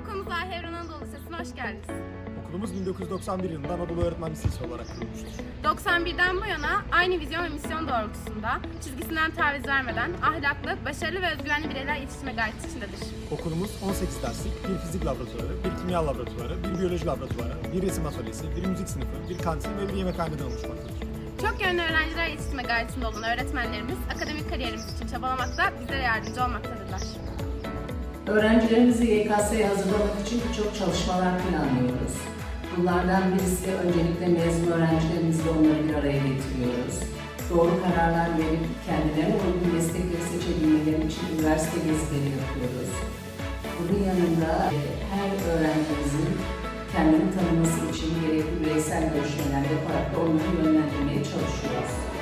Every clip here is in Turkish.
Okulumuz Ahir Anadolu Lisesi'ne hoş geldiniz. Okulumuz 1991 yılında Anadolu Öğretmen Lisesi olarak kurulmuştur. 91'den bu yana aynı vizyon ve misyon doğrultusunda çizgisinden taviz vermeden ahlaklı, başarılı ve özgüvenli bireyler yetiştirme gayreti içindedir. Okulumuz 18 derslik, bir fizik laboratuvarı, bir kimya laboratuvarı, bir biyoloji laboratuvarı, bir resim atölyesi, bir müzik sınıfı, bir kantin ve bir yemekhaneden oluşmaktadır. Çok yönlü öğrenciler yetiştirme gayretinde olan öğretmenlerimiz akademik kariyerimiz için çabalamakta, bizlere yardımcı olmaktadırlar. Öğrencilerimizi YKS'ye hazırlamak için birçok çalışmalar planlıyoruz. Bunlardan birisi öncelikle mezun öğrencilerimizle onları bir araya getiriyoruz. Doğru kararlar verip kendilerine uygun meslekleri seçebilmeleri için üniversite gezileri yapıyoruz. Bunun yanında e, her öğrencimizin kendini tanıması için gerekli bireysel görüşmeler yaparak da onları yönlendirmeye çalışıyoruz.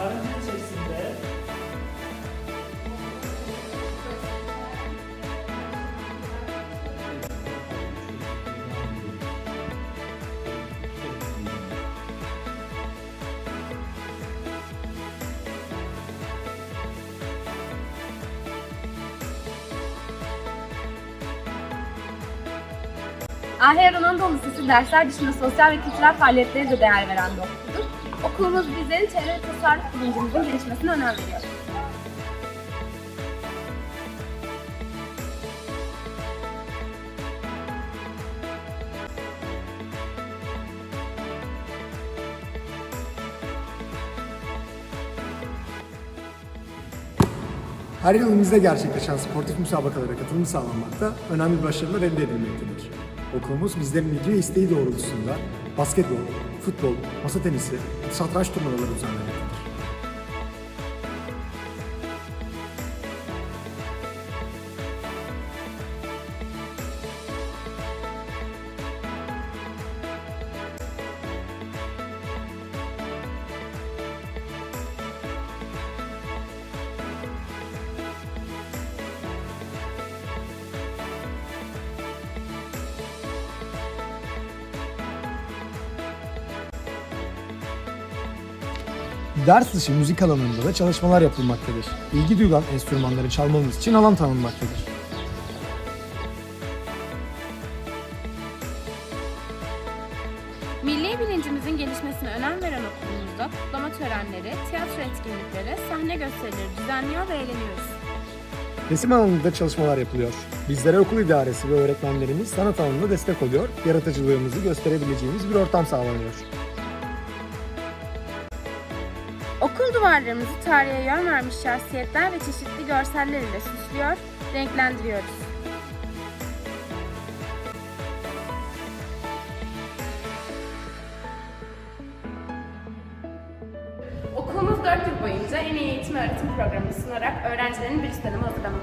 Karantina içerisinde Ahir Anadolu Lisesi dersler dışında sosyal ve kültürel faaliyetlere de değer veren bir. Okulumuz bizlerin çevre ve tasarruf bilincimizin gelişmesine önem. Her yıl ilimizde gerçekleşen sportif müsabakalara katılım sağlanmakta, önemli başarılar elde edilmektedir. Okulumuz bizlerin ilgi isteği doğrultusunda basketbol, futbol, masa tenisi, satranç turnuvaları düzenlemektedir. Ders dışı müzik alanında da çalışmalar yapılmaktadır. İlgi duyulan enstrümanları çalmamız için alan tanınmaktadır. Milli bilincimizin gelişmesine önem veren okulumuzda kutlama törenleri, tiyatro etkinlikleri, sahne gösterileri düzenliyor ve eğleniyoruz. Resim alanında çalışmalar yapılıyor. Bizlere okul idaresi ve öğretmenlerimiz sanat alanında destek oluyor, yaratıcılığımızı gösterebileceğimiz bir ortam sağlanıyor. Okul duvarlarımızı tarihe yön vermiş şahsiyetler ve çeşitli görseller ile süslüyor, renklendiriyoruz. Okulumuz 4 yıl boyunca en iyi eğitim öğretim programını sunarak öğrencilerin bir üst hazırlamaktadır.